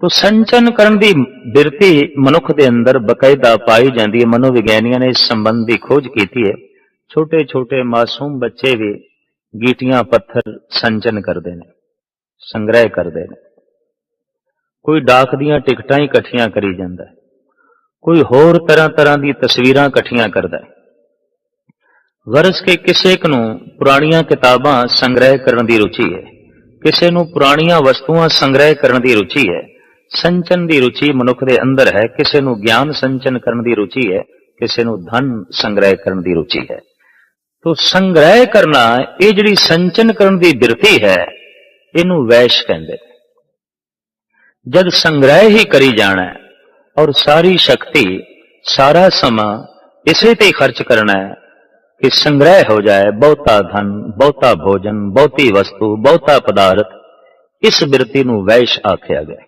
ਤੋ ਸੰਚਨ ਕਰਨ ਦੀ ਬਿਰਤੀ ਮਨੁੱਖ ਦੇ ਅੰਦਰ ਬਕਾਇਦਾ ਪਾਈ ਜਾਂਦੀ ਹੈ। ਮਨੋਵਿਗਿਆਨੀਆਂ ਨੇ ਇਸ ਸੰਬੰਧ ਦੀ ਖੋਜ ਕੀਤੀ ਹੈ। ਛੋਟੇ ਛੋਟੇ ਮਾਸੂਮ ਬੱਚੇ ਵੀ ਗੀਟੀਆਂ, ਪੱਥਰ ਸੰਚਨ ਕਰਦੇ ਨੇ, ਸੰਗ੍ਰਹਿ ਕਰਦੇ ਨੇ। ਕੋਈ ਡਾਕ ਦੀਆਂ ਟਿਕਟਾਂ ਹੀ ਇਕੱਠੀਆਂ ਕਰੀ ਜਾਂਦਾ ਹੈ। ਕੋਈ ਹੋਰ ਤਰ੍ਹਾਂ ਤਰ੍ਹਾਂ ਦੀ ਤਸਵੀਰਾਂ ਇਕੱਠੀਆਂ ਕਰਦਾ ਹੈ। ਵਰਸ ਕੇ ਕਿਸੇ ਨੂੰ ਪੁਰਾਣੀਆਂ ਕਿਤਾਬਾਂ ਸੰਗ੍ਰਹਿ ਕਰਨ ਦੀ ਰੁਚੀ ਹੈ। ਕਿਸੇ ਨੂੰ ਪੁਰਾਣੀਆਂ ਵਸਤੂਆਂ ਸੰਗ੍ਰਹਿ ਕਰਨ ਦੀ ਰੁਚੀ ਹੈ। ਸੰਚਨ ਦੀ ਰੁਚੀ ਮਨੁੱਖ ਦੇ ਅੰਦਰ ਹੈ, ਕਿਸੇ ਨੂੰ ਗਿਆਨ ਸੰਚਨ ਕਰਨ ਦੀ ਰੁਚੀ ਹੈ, ਕਿਸੇ ਨੂੰ ਧਨ ਸੰਗ੍ਰਹਿ ਕਰਨ ਦੀ ਰੁਚੀ ਹੈ। ਤੋ ਸੰਗ੍ਰਹਿ ਕਰਨਾ, ਇਹ ਜਿਹੜੀ ਸੰਚਨ ਕਰਨ ਦੀ ਬਿਰਤੀ ਹੈ, ਇਹਨੂੰ ਵੈਸ਼ ਕਹਿੰਦੇ ਜਦ ਸੰਗ੍ਰਹਿ ਹੀ ਕਰੀ ਜਾਣਾ ਔਰ ਸਾਰੀ ਸ਼ਕਤੀ, ਸਾਰਾ ਸਮਾਂ ਇਸੇ ਤੇ ਖਰਚ ਕਰਨਾ ਹੈ ਕਿ ਸੰਗ੍ਰਹਿ ਹੋ ਜਾਏ, ਬਹੁਤਾ ਧਨ, ਬਹੁਤਾ ਭੋਜਨ, ਬਹੁਤੀ ਵਸਤੂ, ਬਹੁਤਾ ਪਦਾਰਥ, ਇਸ ਬਿਰਤੀ ਨੂੰ ਵੈਸ਼ ਆਖਿਆ ਗਿਆ।